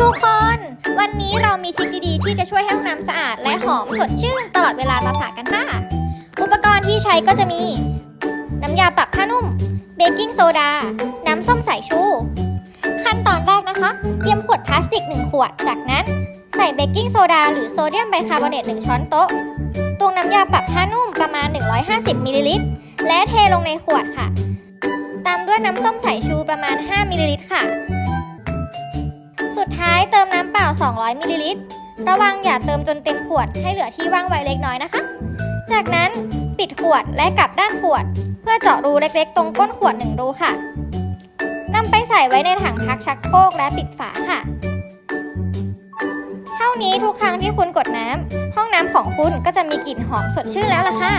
ทุกคน วันนี้เรามีทริคดีๆ ที่จะช่วยให้ห้องน้ำสะอาดและหอมสดชื่นตลอดเวลามาฝากกันค่ะ อุปกรณ์ที่ใช้ก็จะมี น้ำยาปรับผ้านุ่ม เบกกิ้งโซดา น้ำส้มสายชู ขั้นตอนแรกนะคะ เตรียมขวดพลาสติก 1 ขวด จากนั้นใส่เบกกิ้งโซดาหรือโซเดียมไบคาร์บอเนต 1 ช้อนโต๊ะตวงน้ำยาปรับผ้านุ่มประมาณ 150มิลลิลิตรและเทลงในขวดค่ะ ตามด้วยน้ำส้มสายชูประมาณ 5มิลลิลิตรค่ะ สุดท้ายเติมน้ำเปล่า 200มิลลิลิตร ระวังอย่าเติมจนเต็มขวดให้เหลือที่ว่างไว้เล็กน้อยนะคะ จากนั้นปิดขวดและกลับด้านขวด เพื่อเจาะรูเล็กๆ ตรงก้นขวดหนึ่งรูค่ะนำไปใส่ไว้ในถังพักชักโครกและปิดฝาค่ะ เท่านี้ทุกครั้งที่คุณกดน้ำห้องน้ำของคุณก็จะมีกลิ่นหอมสดชื่นแล้วล่ะค่ะ